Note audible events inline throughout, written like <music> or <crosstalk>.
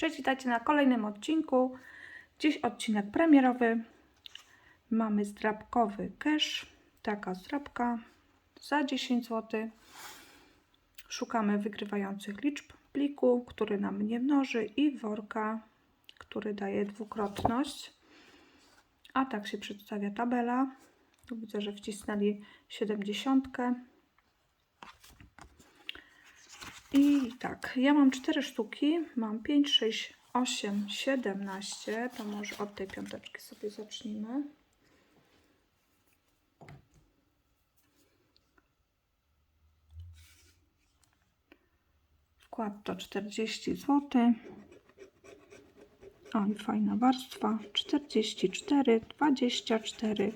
Cześć, witajcie na kolejnym odcinku. Dziś odcinek premierowy. Mamy zdrabkowy cash. Taka zdrabka za 10 zł. Szukamy wygrywających liczb pliku, który nam nie mnoży i worka, który daje dwukrotność. A tak się przedstawia tabela. Widzę, że wcisnęli 70. I tak, ja mam 4 sztuki, mam 5, 6, 8, 17. To może od tej piąteczki sobie zacznijmy. Wkład to 40 zł. O, i fajna warstwa. 44, 24,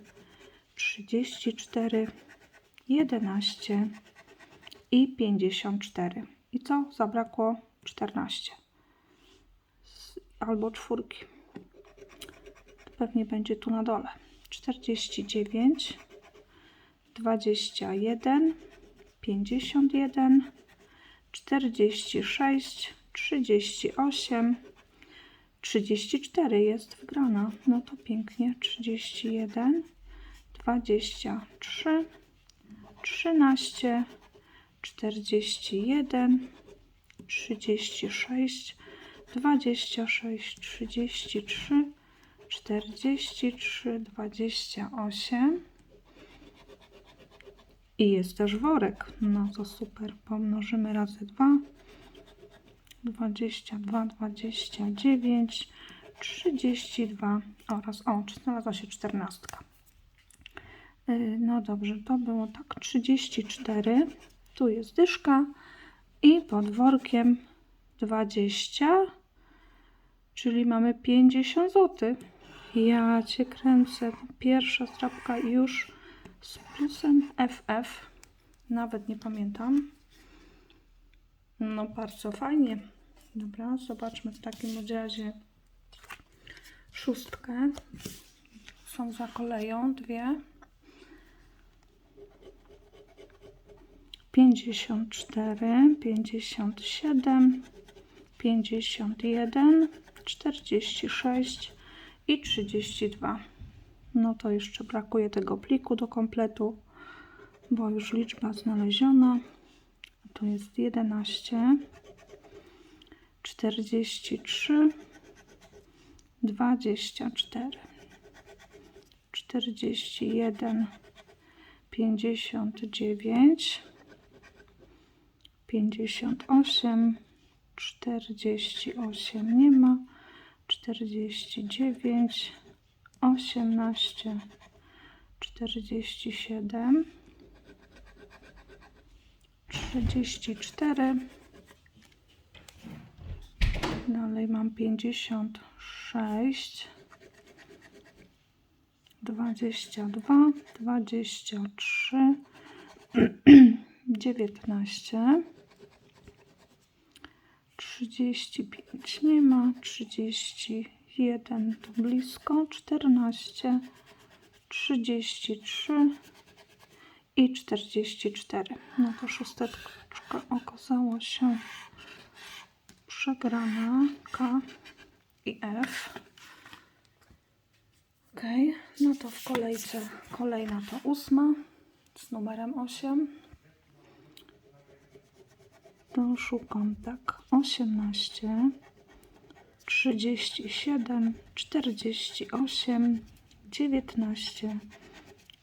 34, 11 i 54. I co? Zabrakło 14. Z- Albo czwórki. Pewnie będzie tu na dole. 49, 21, 51, 46, 38, 34 jest wygrana. No to pięknie. 31, 23, 13, 41, 36, 26, 33, 43, 28. I jest też worek. No to super. Pomnożymy razy 2. 22, 29, 32 oraz o, znalazła się 14. Yy, No dobrze, to było tak 34. Tu jest dyszka i pod workiem 20, czyli mamy 50 zł. Ja cię kręcę. Pierwsza strapka już z plusem FF. Nawet nie pamiętam. No bardzo fajnie. Dobra, zobaczmy w takim razie szóstkę. Są za koleją dwie. 54, 57, 51, 46 i 32. No to jeszcze brakuje tego pliku do kompletu, bo już liczba znaleziona. Tu jest 11, 43, 24, 41, 59, 58, 48 nie ma, 49, 18, 47, 34, dalej mam 56, 22, 23, 19, 35 nie ma, 31 tu blisko, 14, 33 i 44. No to szósteczka okazała się przegrana K i F. Ok, no to w kolejce kolejna to ósma z numerem 8. To szukam tak 18, 37, 48, 19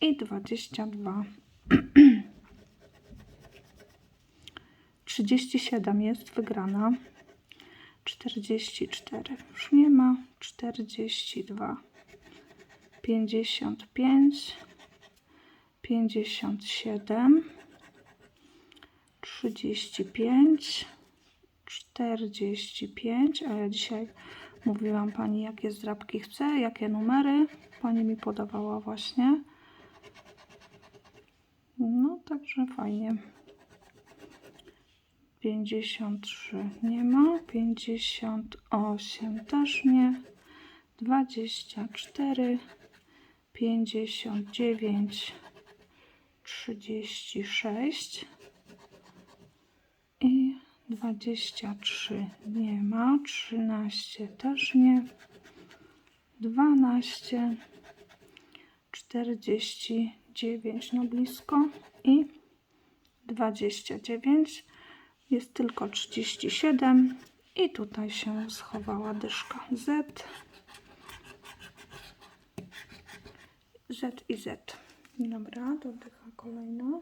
i 22. 37 <clears throat> jest wygrana. 44 już nie ma. 42, 55, 57, 35, 45, a ja dzisiaj mówiłam Pani, jakie zdrabki chcę, jakie numery. Pani mi podawała właśnie. No, także fajnie. 53 nie ma, 58 też nie, 24, 59, 36 i 23 nie ma, 13 też nie, 12, 49 no blisko. I 29 jest tylko 37 i tutaj się schowała dyszka Z. Z i Z. Dobra, to kolejna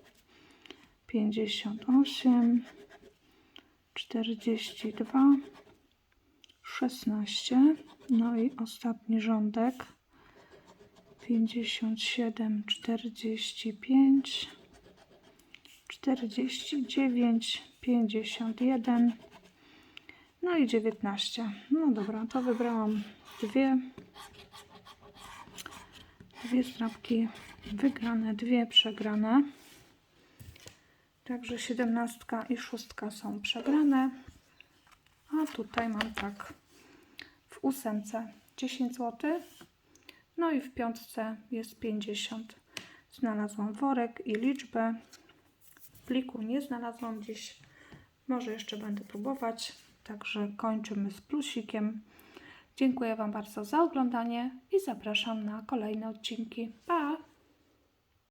58, 42, 16. No i ostatni rządek. 57, 45, 49, 51. No i 19. No dobra, to wybrałam dwie. Dwie strapki wygrane, dwie przegrane. Także 17 i 6 są przegrane. A tutaj mam tak w ósemce 10 zł. No i w piątce jest 50. Znalazłam worek i liczbę. W pliku nie znalazłam gdzieś. Może jeszcze będę próbować. Także kończymy z plusikiem. Dziękuję Wam bardzo za oglądanie i zapraszam na kolejne odcinki. Pa!